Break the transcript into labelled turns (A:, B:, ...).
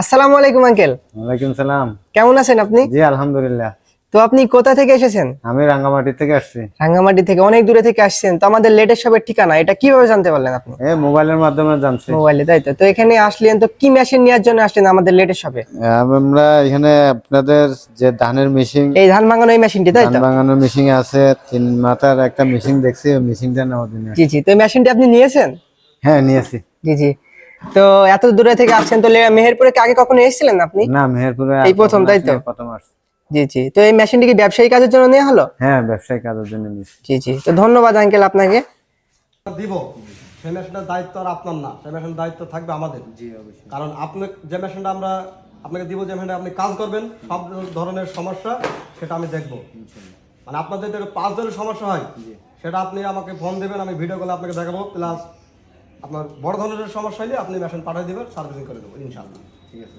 A: আসসালামু আলাইকুম আঙ্কেল।
B: ওয়ালাইকুম সালাম।
A: কেমন আছেন আপনি?
B: জি আলহামদুলিল্লাহ।
A: তো আপনি কোথা থেকে এসেছেন?
B: আমি রাঙ্গামাটি থেকে আসছি।
A: রাঙ্গামাটি থেকে অনেক দূরে থেকে আসছেন। তো আমাদের লেটেস্ট শপের ঠিকানা এটা কীভাবে জানতে পারলেন আপনি?
B: এই মোবাইলের মাধ্যমে জানছি।
A: মোবাইলে তাই তো? তো এখানে আসলেন তো কি মেশিন নেওয়ার জন্য আসলেন আমাদের লেটেস্ট শপে
B: আমরা এখানে আপনাদের যে ধানের মেশিন
A: এই ধান ভাঙানো এই মেশিনটি তাই
B: ধান
A: তো?
B: ভাঙানোর মেশিন আছে তিন মাথার একটা মেশিন দেখছি ওই মেশিনটা নেওয়ার জন্য
A: জি জি। তো মেশিনটি আপনি নিয়েছেন?
B: হ্যাঁ নিয়েছি।
A: জি জি। তো এত দূরে থেকে আসছেন তো মেহেরপুরে আগে কখনো এসেছিলেন আপনি?
B: না মেহেরপুরে
A: এই প্রথম, তাই তো?
B: প্রথম আসছি
A: জি জি। তো এই মেশিনটি কি ব্যবসায়ী কাজের জন্য নেওয়া হলো?
B: হ্যাঁ ব্যবসায়িক কাজের জন্য
A: জি জি। তো ধন্যবাদ আঙ্কেল আপনাকে।
C: দিব। সেই মেশিনটার দায়িত্ব আর আপনার না। সেই মেশিনের দায়িত্ব থাকবে আমাদের। জি অবশ্যই। কারণ আপনি যে মেশিনটা আমরা আপনাকে দিব যে মেশিনটা আপনি কাজ করবেন সব ধরনের সমস্যা সেটা আমি দেখব। মানে আপনাদের যদি পাঁচ ধরনের সমস্যা হয়। সেটা আপনি আমাকে ফোন দেবেন আমি ভিডিও কলে আপনাকে দেখাবো। প্লাস আপনার বড় ধরনের সমস্যা হলে আপনি মেশিন পাঠিয়ে দেবেন, সার্ভিসিং করে দেবো ইনশাল্লাহ ঠিক আছে